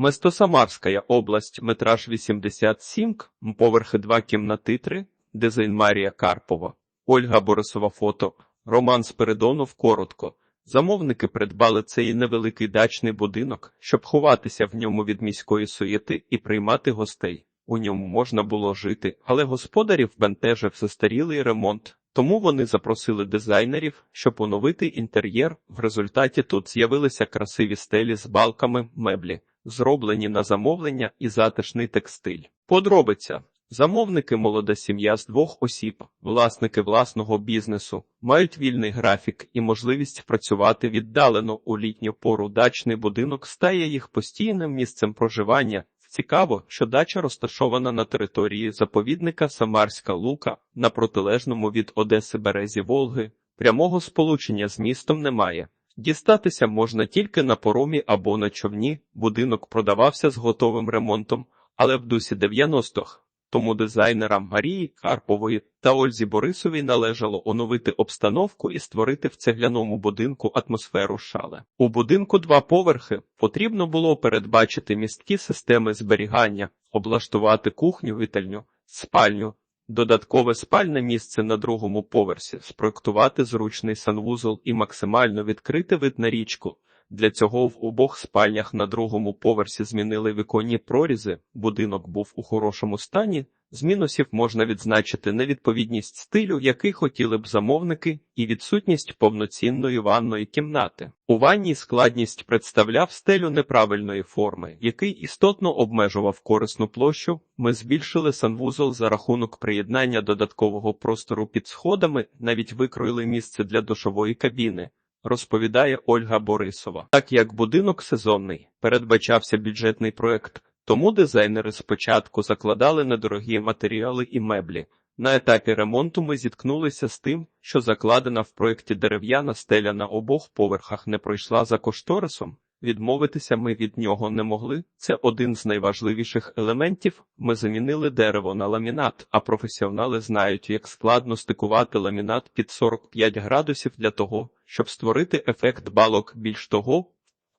Место Самарская область, метраж 87, м, поверхи 2 кімнати 3, дизайн Марія Карпова, Ольга Борисова фото, Роман Спиридонов коротко. Замовники придбали цей невеликий дачний будинок, щоб ховатися в ньому від міської суєти і приймати гостей. У ньому можна було жити, але господарів бентежив застарілий ремонт. Тому вони запросили дизайнерів, щоб оновити інтер'єр. В результаті тут з'явилися красиві стелі з балками, меблі, зроблені на замовлення і затишний текстиль. Подробиця. Замовники молода сім'я з двох осіб, власники власного бізнесу, мають вільний графік і можливість працювати віддалено у літню пору. Дачний будинок стає їх постійним місцем проживання. Цікаво, що дача розташована на території заповідника Самарська Лука на протилежному від Одеси березі Волги. Прямого сполучення з містом немає. Дістатися можна тільки на поромі або на човні. Будинок продавався з готовим ремонтом, але в дусі 90-х. Тому дизайнерам Марії Карпової та Ользі Борисовій належало оновити обстановку і створити в цегляному будинку атмосферу шале. У будинку два поверхи потрібно було передбачити місткі системи зберігання, облаштувати кухню, вітальню, спальню, додаткове спальне місце на другому поверсі, спроектувати зручний санвузол і максимально відкрити вид на річку. Для цього в обох спальнях на другому поверсі змінили віконні прорізи. Будинок був у хорошому стані. З мінусів можна відзначити невідповідність стилю, який хотіли б замовники, і відсутність повноцінної ванної кімнати. У ванній складність представляв стелю неправильної форми, який істотно обмежував корисну площу. Ми збільшили санвузол за рахунок приєднання додаткового простору під сходами, навіть викроїли місце для душової кабіни розповідає Ольга Борисова. Так як будинок сезонний, передбачався бюджетний проект, тому дизайнери спочатку закладали недорогі матеріали і меблі. На етапі ремонту ми зіткнулися з тим, що закладена в проєкті дерев'яна стеля на обох поверхах не пройшла за кошторисом. Відмовитися ми від нього не могли. Це один з найважливіших елементів. Ми замінили дерево на ламінат, а професіонали знають, як складно стикувати ламінат під 45 градусів для того, щоб створити ефект балок. Більш того,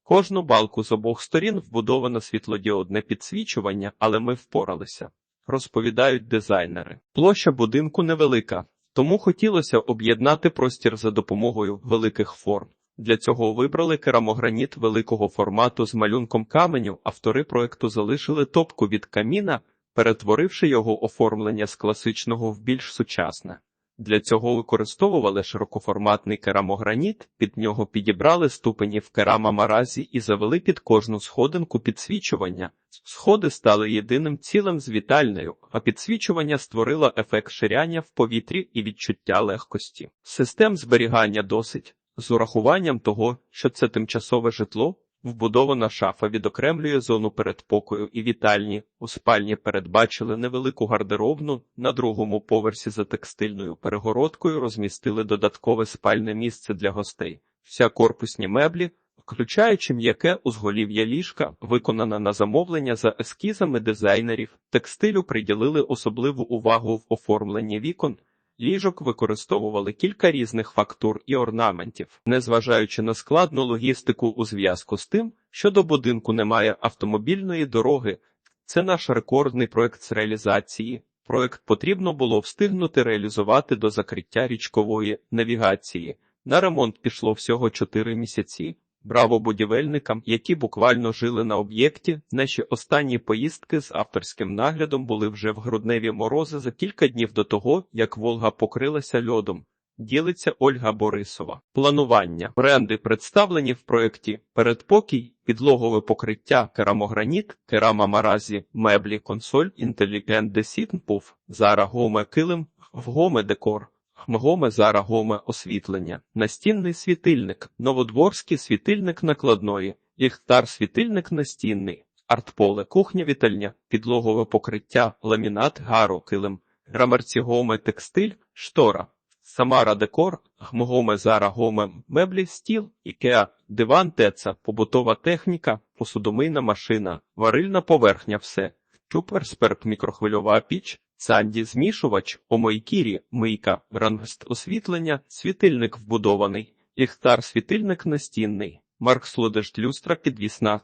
кожну балку з обох сторін вбудовано світлодіодне підсвічування, але ми впоралися. Розповідають дизайнери. Площа будинку невелика, тому хотілося об'єднати простір за допомогою великих форм. Для цього вибрали керамограніт великого формату з малюнком каменю. Автори проекту залишили топку від каміна, перетворивши його оформлення з класичного в більш сучасне. Для цього використовували широкоформатний керамограніт, під нього підібрали ступені в керамамаразі і завели під кожну сходинку підсвічування. Сходи стали єдиним цілим з вітальнею, а підсвічування створило ефект ширяння в повітрі і відчуття легкості. Систем зберігання досить. З урахуванням того, що це тимчасове житло, вбудована шафа відокремлює зону передпокою і вітальні. У спальні передбачили невелику гардеробну, на другому поверсі за текстильною перегородкою розмістили додаткове спальне місце для гостей. Вся корпусні меблі, включаючи м'яке узголів'я ліжка, виконана на замовлення за ескізами дизайнерів, текстилю приділили особливу увагу в оформленні вікон. Ліжок використовували кілька різних фактур і орнаментів, незважаючи на складну логістику у зв'язку з тим, що до будинку немає автомобільної дороги. Це наш рекордний проект з реалізації. Проект потрібно було встигнути реалізувати до закриття річкової навігації. На ремонт пішло всього 4 місяці. Браво будівельникам, які буквально жили на об'єкті. Наші останні поїздки з авторським наглядом були вже в грудневі морози за кілька днів до того, як Волга покрилася льодом. Ділиться Ольга Борисова. Планування бренди представлені в проєкті передпокій, підлогове покриття, керамограніт, керама маразі, меблі, консоль, інтелігент десітн пуф, зара гоме килим, вгоме декор. Хмгоме зара гоме освітлення, настінний світильник, новодворський світильник накладної, ліхтар світильник настінний, артполе, кухня вітальня, підлогове покриття, ламінат, гаро, килим, грамарці гоме текстиль, штора, самара декор, гмгоме зара гоме меблі, стіл, ікеа, диван теца, побутова техніка, посудомийна машина, варильна поверхня, все, чуперсперк мікрохвильова піч, Санді змішувач, омойкірі, мийка, рангст освітлення, світильник вбудований, ліхтар світильник настінний, маркслодежд люстра підвісна,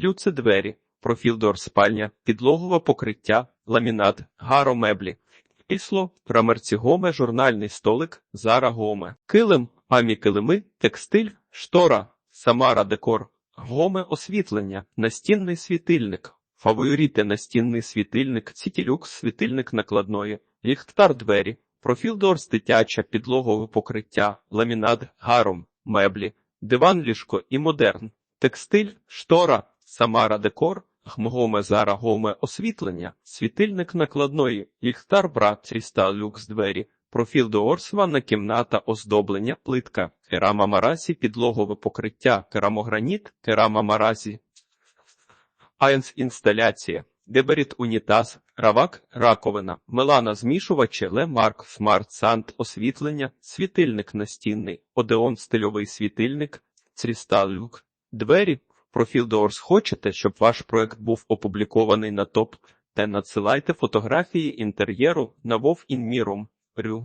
люце двері, профілдор спальня, підлогове покриття, ламінат, гаро меблі. Крісло, рамерці журнальний столик, зара гоме, килим, амі килими, текстиль, штора, самара декор, гоме освітлення, настінний світильник, фаворіти настінний світильник, цітілюкс, світильник накладної, ліхтар двері, профілдорс дитяча, підлогове покриття, ламінат, гаром, меблі, диван ліжко і модерн, текстиль, штора, самара декор, Гмгоме зара гоме освітлення, світильник накладної, ліхтар брат, тріста люкс двері, профіл доорс, ванна кімната, оздоблення, плитка, керама маразі, підлогове покриття, керамограніт, керама маразі, Айнс інсталяція, деберіт унітаз, равак, раковина, мелана змішувачі, лемарк, смарт санд, освітлення, світильник настінний, одеон стильовий світильник, црістал люк, двері, профіл Doors. Хочете, щоб ваш проект був опублікований на топ, та надсилайте фотографії інтер'єру на Вов Інмірум. Рю.